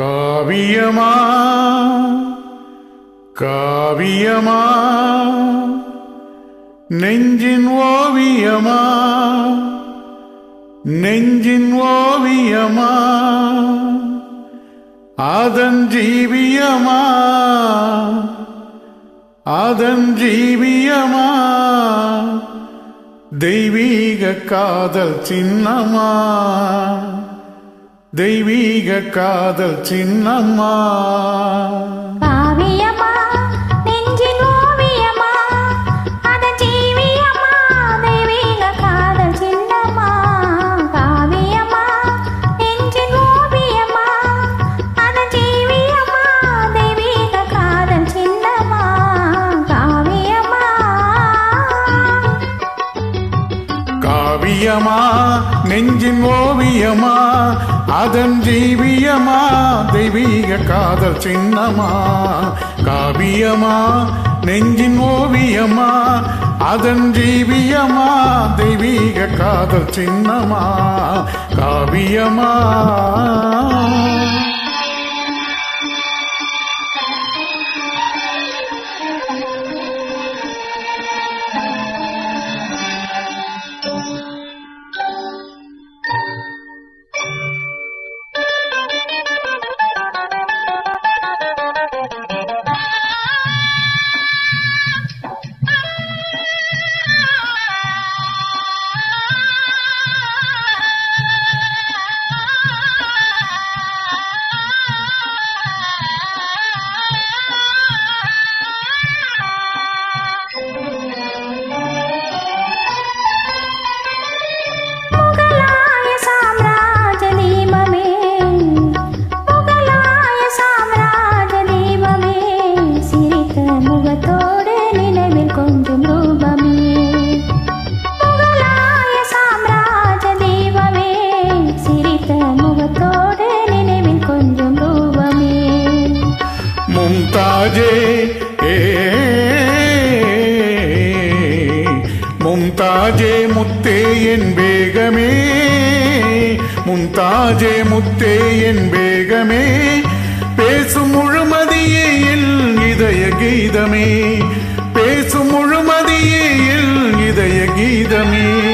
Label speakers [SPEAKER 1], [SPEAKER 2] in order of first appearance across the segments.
[SPEAKER 1] காவியமா? காவியமா? நெஞ்சின் ஓவியமா? நெஞ்சின் ஓவியமா? அதன் ஜீவியமா அதன் ஜீவியமா தெய்வீக காதல் சின்னமா? தெய்வீக காதல் சின்னம்மா.
[SPEAKER 2] ஓவியமா நெஞ்சின் ஓவியமா
[SPEAKER 1] அதன் ஜீவியமா தெய்வீக காதல் சின்னமா. காவியமா நெஞ்சின் ஓவியமா அதன் ஜீவியமா தெய்வீக காதல் சின்னமா. காவியமா. மும்தாஜே ஏ மும்தாஜே முத்தே என் வேகமே. மும்தாஜே முத்தே என் வேகமே. பேசும் முழுமதியே என் இதய கீதமே. பேசும் முழுமதியே என் இதய கீதமே.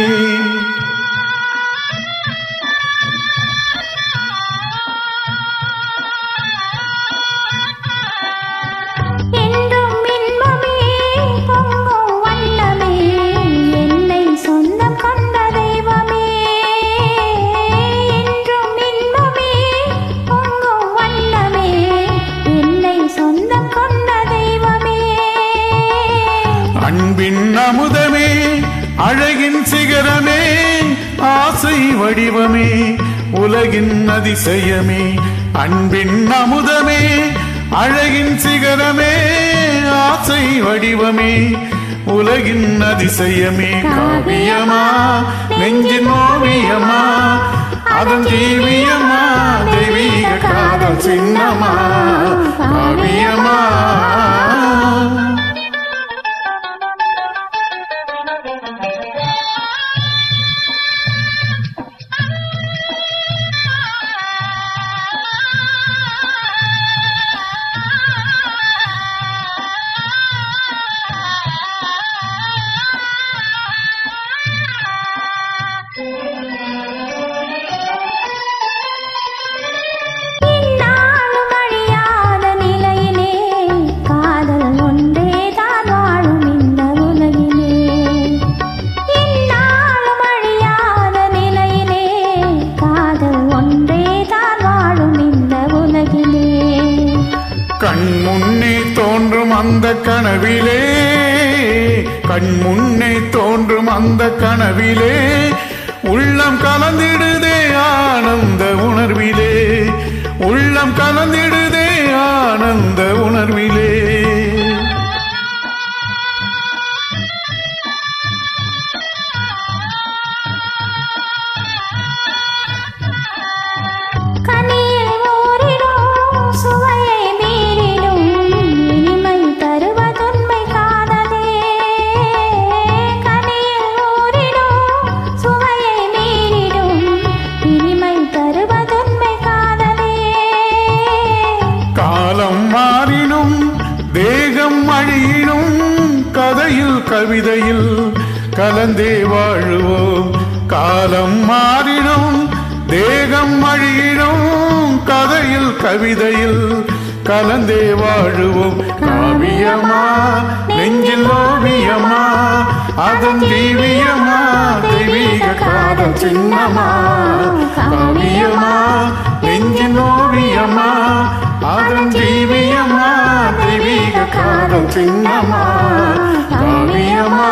[SPEAKER 1] வடிவமே உலகின் அதிசயமே அன்பின் அமுதமே அழகின் சிகரமே ஆசை வடிவமே உலகின் அதிசயமே. காவியமா நெஞ்சின் ஓவியமா அதன் ஜீவியமா தெய்வீக காதல் சின்னமா. கனவிலே கண் முன்னே தோன்றும் அந்த கனவிலே உள்ளம் கலந்திடுதே ஆனந்த உணர்விலே உள்ளம் கலந்திடுதே ஆனந்த கலந்தே வாழுவோம். காலம் மாறிடும் தேகம் அழியிடும் கதையில் கவிதையில் கலந்தே வாழுவோம். காவியமா நெஞ்சில் ஓவியமா அதன் தீவியமா தெய்வீக காதல் சின்னமா. காவியமா நெஞ்சின் ஓவியமா அதன் தீவியமா தெய்வீக காதல் சின்னமா. காவியமா